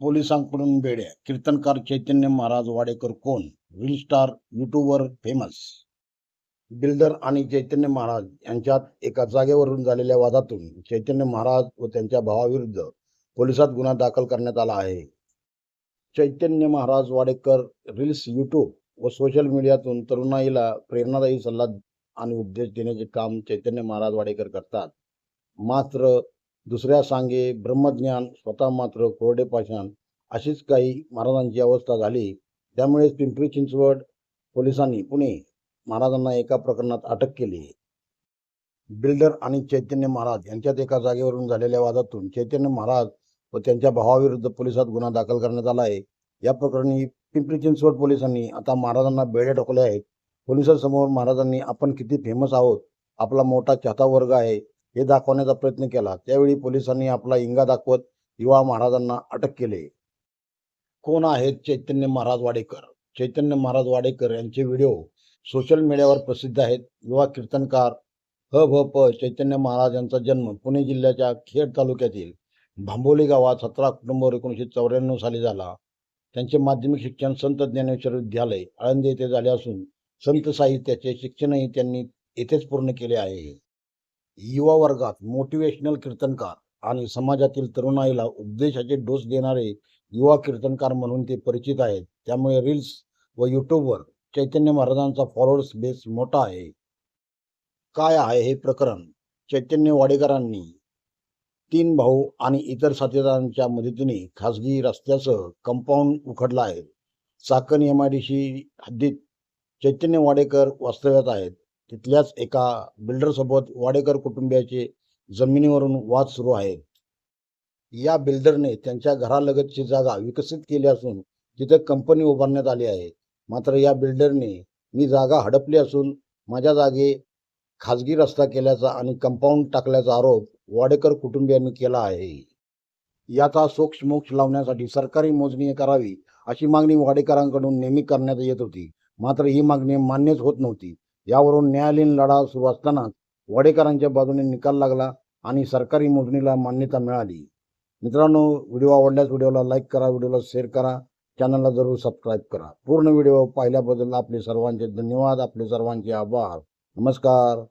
पोलिसांकडून बेड्या कीर्तनकार चैतन्य महाराज वाडेकर कोण? रील स्टार युट्यूबवर फेमस बिल्डर आणि चैतन्य महाराज यांच्यात एका जागेवरून झालेल्या वादातून चैतन्य महाराज व त्यांच्या भावाविरुद्ध पोलिसात गुन्हा दाखल करण्यात आला आहे. चैतन्य महाराज वाडेकर रील्स युट्यूब व सोशल मीडियातून तरुणाईला प्रेरणादायी सल्ला आणि उपदेश देण्याचे काम चैतन्य महाराज वाडेकर करतात. मात्र दुसऱ्या सांगे ब्रह्मज्ञान स्वतः मात्र कोरडे पाषाण अशीच काही महाराजांची अवस्था झाली. त्यामुळेच पिंपरी चिंचवड पोलिसांनी पुणे महाराजांना एका प्रकरणात अटक केली. बिल्डर आणि चैतन्य महाराज यांच्यात एका जागेवरून झालेल्या वादातून चैतन्य महाराज व त्यांच्या भावाविरुद्ध पोलिसात गुन्हा दाखल करण्यात आला आहे. या प्रकरणी पिंपरी चिंचवड पोलिसांनी आता महाराजांना बेड्या ठोकल्या आहेत. पोलिसांसमोर महाराजांनी आपण किती फेमस आहोत आपला मोठा चाहता वर्ग आहे हे दाखवण्याचा प्रयत्न केला. त्यावेळी पोलिसांनी आपला इंगा दाखवत युवा महाराजांना अटक केले. कोण आहेत चैतन्य महाराज वाडेकर? चैतन्य महाराज वाडेकर यांचे व्हिडिओ सोशल मीडियावर प्रसिद्ध आहेत. युवा कीर्तनकार ह भ प चैतन्य महाराज यांचा जन्म पुणे जिल्ह्याच्या खेड तालुक्यातील भांबोली गावात सतरा ऑक्टोबर एकोणीसशे चौऱ्याण्णव साली झाला. त्यांचे माध्यमिक शिक्षण संत ज्ञानेश्वर विद्यालय आळंदी येथे झाले असून संत साहित्याचे शिक्षणही त्यांनी येथेच पूर्ण केले आहे. युवा वर्गात मोटिवेशनल कीर्तनकार आणि समाजातील तरुणाईला उपदेशाचे डोस देणारे युवा कीर्तनकार म्हणून ते परिचित आहेत. त्यामुळे रील्स व यूट्यूबवर चैतन्य महाराजांचा फॉलोअर्स बेस मोठा आहे. काय आहे हे प्रकरण? चैतन्य वाडेकरांनी तीन भाऊ आणि इतर साथीदारांच्या मदतीने खासगी रस्त्यासह कंपाऊंड उखडला आहे. Chakan M I D C हद्दीत चैतन्य वाडेकर वास्तव्यात आहेत. तिथल्याच एका बिल्डरसोबत वाडेकर कुटुंबियाचे जमिनीवरून वाद सुरू आहे. या बिल्डरने त्यांच्या घरालगतची जागा विकसित केली असून तिथे कंपनी उभारण्यात आली आहे. मात्र या बिल्डरने मी जागा हडपली असून माझ्या जागे खाजगी रस्ता केल्याचा आणि कंपाऊंड टाकल्याचा आरोप वाडेकर कुटुंबियांनी केला आहे. याचा सोक्षमोक्ष लावण्यासाठी सरकारी मोजणी करावी अशी मागणी वाडेकरांकडून नेहमी करण्यात येत होती. मात्र ही मागणी मान्यच होत नव्हती. यावरून न्यायालयीन लढा सुरू असतानाच वाडेकरांच्या बाजूने निकाल लागला आणि सरकारी मोजणीला मान्यता मिळाली. मित्रांनो व्हिडिओ आवडल्यास व्हिडिओला लाईक करा व्हिडिओला शेअर करा चॅनलला जरूर सबस्क्राईब करा. पूर्ण व्हिडिओ पाहिल्याबद्दल आपले सर्वांचे धन्यवाद आपले सर्वांचे आभार. नमस्कार.